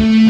Bye.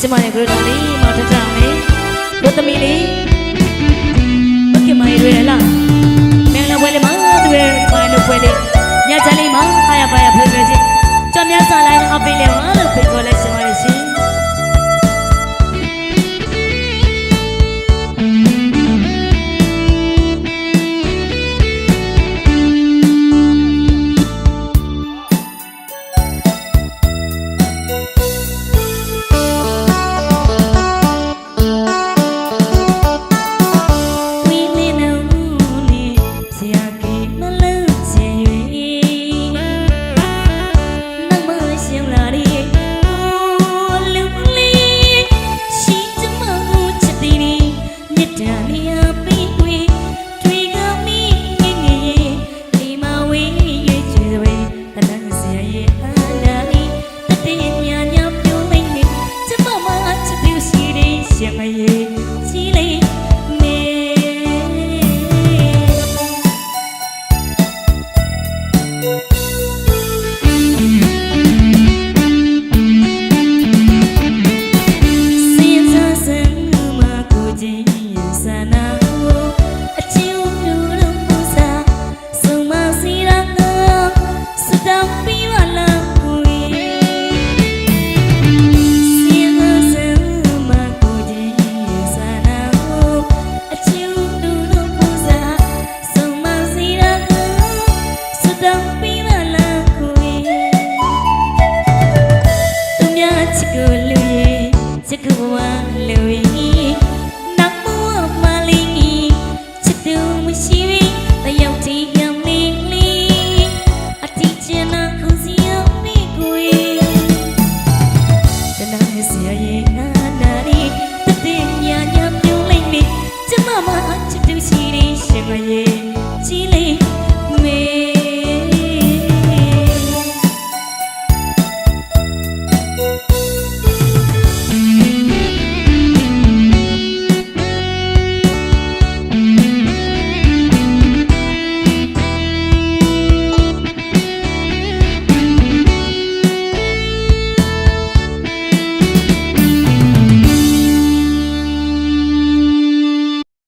ကျမရဲ့ဂရုတော်လေး Semili Yeah. 可以